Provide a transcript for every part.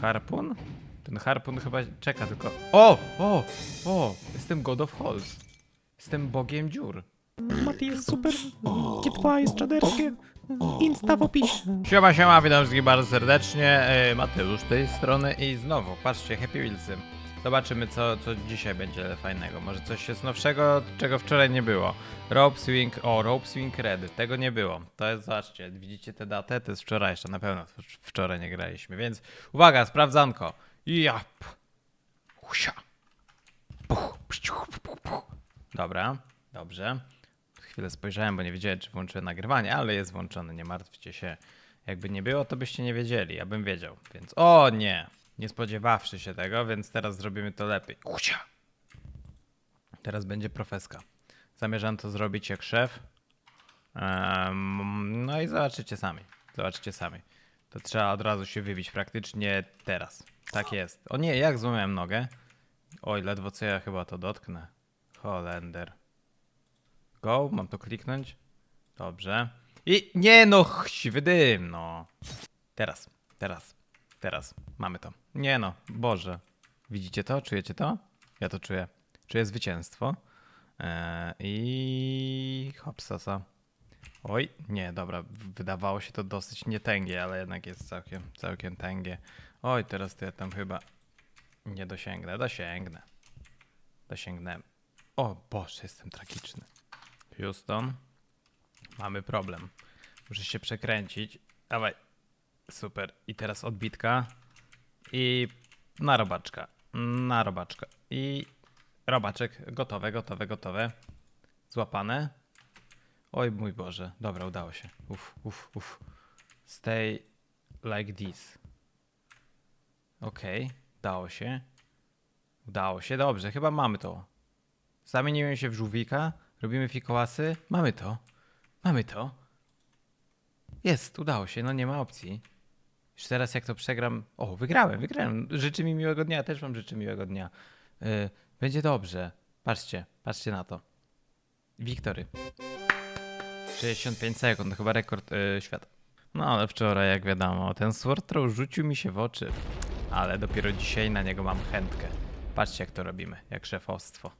harpun? Ten harpun chyba czeka tylko... O! O! O! Jestem God of Halls. Jestem bogiem dziur. Mati jest super, G2 jest czaderskie, Insta w opisie. Siema, siema, witam wszystkich bardzo serdecznie. E, Mateusz z tej strony i znowu, patrzcie, Happy Wheelsy. Zobaczymy, co, co dzisiaj będzie fajnego. Może coś jest nowszego, czego wczoraj nie było. Rope Swing, o, Rope Swing Red, tego nie było. To jest, zobaczcie, widzicie tę datę? To jest wczorajsza, na pewno wczoraj nie graliśmy, więc uwaga, sprawdzanko. Jap. Husia. Puch, puch, puch. Dobra, dobrze. Chwilę spojrzałem, bo nie wiedziałem, czy włączyłem nagrywanie, ale jest włączone, nie martwcie się. Jakby nie było, to byście nie wiedzieli, ja bym wiedział. Więc o nie, nie spodziewawszy się tego, więc teraz zrobimy to lepiej. Ucia! Teraz będzie profeska. Zamierzam to zrobić jak szef. Em, no i zobaczycie sami. Zobaczycie sami. To trzeba od razu się wybić praktycznie teraz. Tak jest. O nie, jak złamałem nogę? Oj, ledwo co ja chyba to dotknę. Holender. Go, mam to kliknąć. Dobrze. I nie no, dym, no. Teraz, teraz, teraz. Mamy to. Nie no, Boże. Widzicie to? Czujecie to? Ja to czuję. Czuję zwycięstwo. Eee, I hopsasa. Oj, nie, dobra. Wydawało się to dosyć nietęgie, ale jednak jest całkiem, całkiem tęgie. Oj, teraz to ja tam chyba nie dosięgnę. Dosięgnę. Dosięgnę. O Boże, jestem tragiczny. Houston. Mamy problem. Muszę się przekręcić. Dawaj. Super. I teraz odbitka. I na robaczka. Na robaczka. I robaczek. Gotowe, gotowe, gotowe. Złapane. Oj mój Boże. Dobra, udało się. Uf, uf, uf. Stay like this. Okej. Udało się. Udało się. Dobrze, chyba mamy to. Zamieniłem się w żółwika. Robimy fikołasy. Mamy to. Mamy to. Jest, udało się, no nie ma opcji. Już teraz jak to przegram... O, wygrałem, wygrałem. Życzy mi miłego dnia, też wam życzę miłego dnia. Yy, będzie dobrze. Patrzcie, patrzcie na to. Wiktory. 65 sekund, chyba rekord yy, świata. No ale wczoraj, jak wiadomo, ten Sword Throw rzucił mi się w oczy. Ale dopiero dzisiaj na niego mam chętkę. Patrzcie jak to robimy, jak szefostwo.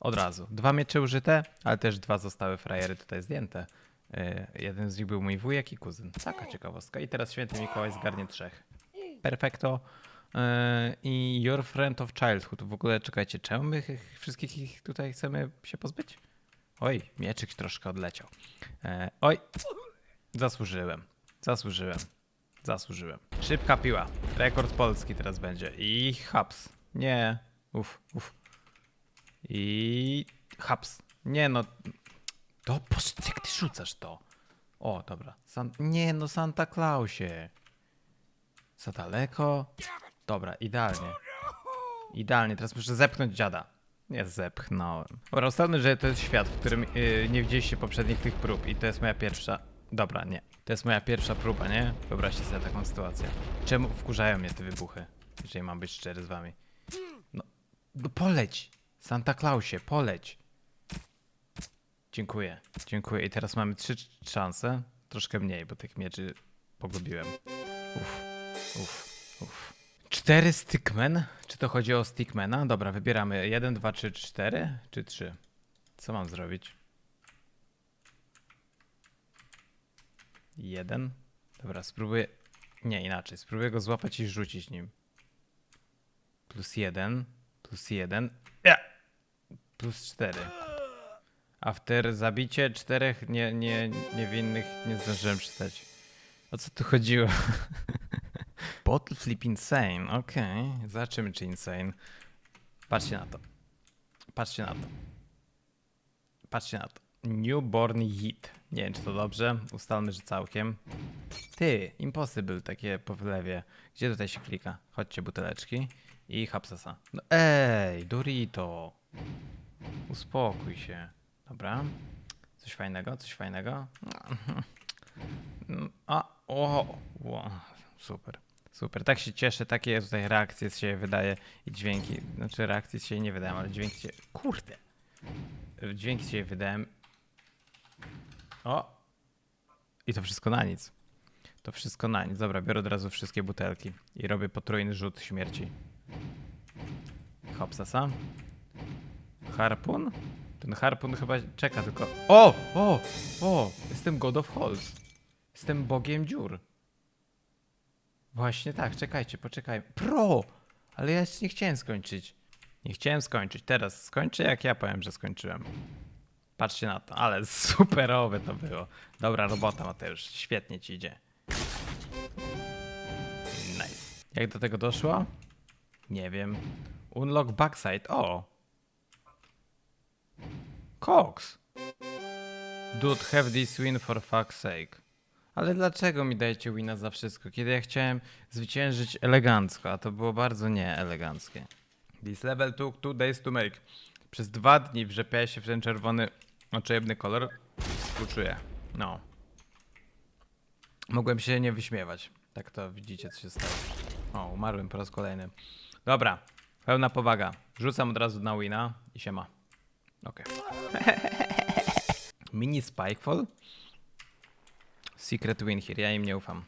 Od razu. Dwa miecze użyte, ale też dwa zostały frajery tutaj zdjęte. Yy, jeden z nich był mój wujek i kuzyn. Taka ciekawostka. I teraz święty Mikołaj zgarnie trzech. Perfekto. Yy, I Your Friend of Childhood. W ogóle czekajcie, czemu my ich- wszystkich ich tutaj chcemy się pozbyć? Oj, mieczyk troszkę odleciał. Yy, oj, zasłużyłem. Zasłużyłem. Zasłużyłem. Szybka piła. Rekord polski teraz będzie. I haps. Nie. Uf, uf. I haps. Nie no. To boże, jak ty rzucasz to? O, dobra. San... Nie no, Santa Clausie. Za daleko? Dobra, idealnie. Idealnie, teraz muszę zepchnąć dziada. Nie zepchnąłem. Dobra, ustalmy, że to jest świat, w którym yy, nie widzieliście poprzednich tych prób i to jest moja pierwsza... Dobra, nie. To jest moja pierwsza próba, nie? Wyobraźcie sobie taką sytuację. Czemu wkurzają mnie te wybuchy? Jeżeli mam być szczery z wami. No, no poleć! Santa Clausie, poleć! Dziękuję, dziękuję. I teraz mamy trzy szanse. Troszkę mniej, bo tych mieczy pogubiłem. Uff, uff, uff. Cztery stickmen? Czy to chodzi o stickmana? Dobra, wybieramy jeden, dwa, trzy, cztery, czy trzy? Co mam zrobić? Jeden. Dobra, spróbuję. Nie, inaczej. Spróbuję go złapać i rzucić nim. Plus jeden. Plus jeden. Ja! Plus cztery. After zabicie czterech nie, nie, niewinnych nie zdążyłem czytać. O co tu chodziło? Bottle flip insane, okej. Zobaczymy czy insane. Patrzcie na to. Patrzcie na to. Patrzcie na to. Newborn Yeet. Nie wiem czy to dobrze. Ustalmy, że całkiem. Ty, impossible takie po wlewie. Gdzie tutaj się klika? Chodźcie buteleczki. I hapsasa. No ej, Dorito. Uspokój się. Dobra. Coś fajnego, coś fajnego. A, o, o, super. Super, tak się cieszę, takie tutaj reakcje się wydaje i dźwięki. Znaczy reakcje się nie wydają, ale dźwięki się. Kurde! Dźwięki się wydają. O! I to wszystko na nic. To wszystko na nic. Dobra, biorę od razu wszystkie butelki i robię potrójny rzut śmierci. Hopsasa. Harpun? Ten harpun chyba czeka tylko. O! O! O! Jestem God of Halls. Jestem bogiem dziur. Właśnie tak, czekajcie, poczekaj. Pro! Ale ja jeszcze nie chciałem skończyć. Nie chciałem skończyć. Teraz skończę, jak ja powiem, że skończyłem. Patrzcie na to, ale superowe to było. Dobra robota, Mateusz. Świetnie ci idzie. Nice. Jak do tego doszło? Nie wiem. Unlock backside. O! Cox. Dude, have this win for fuck's sake. Ale dlaczego mi dajecie wina za wszystko, kiedy ja chciałem zwyciężyć elegancko, a to było bardzo nieeleganckie. This level took two days to make. Przez dwa dni wrzepiała się w ten czerwony, oczojebny kolor. Współczuję. No. Mogłem się nie wyśmiewać. Tak to widzicie, co się stało. O, umarłem po raz kolejny. Dobra, pełna powaga. Rzucam od razu na wina i się ma. Okej. Mini Spikefall? Secret win here, ja im nie ufam.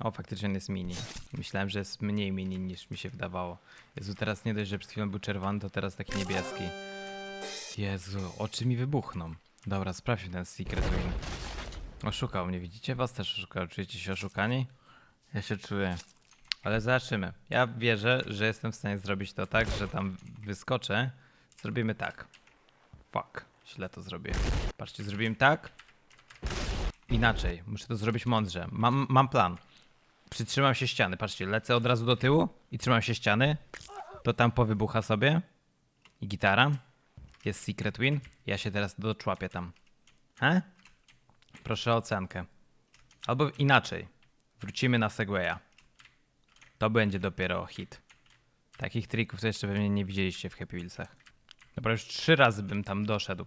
O, faktycznie on jest mini. Myślałem, że jest mniej mini niż mi się wydawało. Jezu, teraz nie dość, że przed chwilą był czerwony, to teraz taki niebieski. Jezu, oczy mi wybuchną. Dobra, sprawdźmy ten secret win. Oszukał mnie, widzicie? Was też oszukał. Czujecie się oszukani? Ja się czuję. Ale zobaczymy. Ja wierzę, że jestem w stanie zrobić to tak, że tam wyskoczę. Zrobimy tak. Fuck, źle to zrobię. Patrzcie, zrobiłem tak. Inaczej, muszę to zrobić mądrze. Mam, mam plan. Przytrzymam się ściany. Patrzcie, lecę od razu do tyłu i trzymam się ściany. To tam powybucha sobie. I gitara. Jest secret win. Ja się teraz doczłapię tam. He? Proszę o ocenkę. Albo inaczej. Wrócimy na Segwaya. To będzie dopiero hit. Takich trików to jeszcze pewnie nie widzieliście w Happy Wheelsach. Dobra, już trzy razy bym tam doszedł.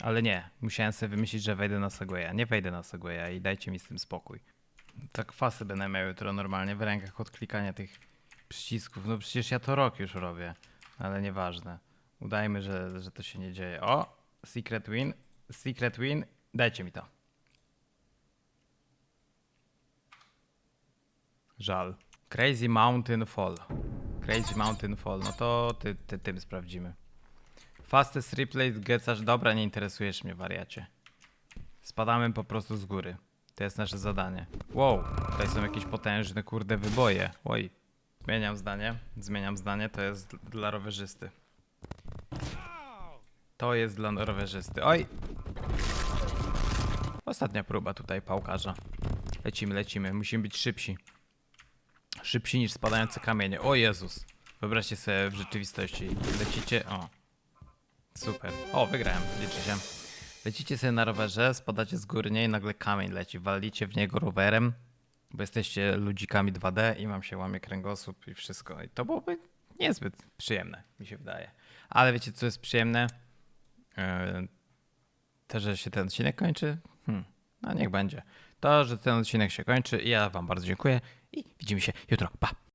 Ale nie, musiałem sobie wymyślić, że wejdę na Segwaya. Nie wejdę na Segwaya i dajcie mi z tym spokój. Tak fasy będę miał jutro normalnie w rękach od klikania tych przycisków. No przecież ja to rok już robię, ale nieważne. Udajmy, że, że to się nie dzieje. O, secret win, secret win, dajcie mi to. Żal. Crazy Mountain Fall. Crazy Mountain Fall, no to ty, ty, tym sprawdzimy. Fastest replay aż dobra, nie interesujesz mnie, wariacie. Spadamy po prostu z góry. To jest nasze zadanie. Wow, tutaj są jakieś potężne, kurde, wyboje. Oj, zmieniam zdanie. Zmieniam zdanie, to jest dla rowerzysty. To jest dla rowerzysty. Oj! Ostatnia próba tutaj pałkarza. Lecimy, lecimy. Musimy być szybsi. Szybsi niż spadające kamienie. O Jezus. Wyobraźcie sobie w rzeczywistości. Lecicie. O. Super. O, wygrałem. Liczy się. Lecicie sobie na rowerze, spadacie z góry nie, i nagle kamień leci. Walicie w niego rowerem, bo jesteście ludzikami 2D i wam się łamie kręgosłup i wszystko. I to byłoby niezbyt przyjemne, mi się wydaje. Ale wiecie, co jest przyjemne? Yy, to, że się ten odcinek kończy? Hmm. No niech będzie. To, że ten odcinek się kończy. Ja wam bardzo dziękuję i widzimy się jutro. Pa!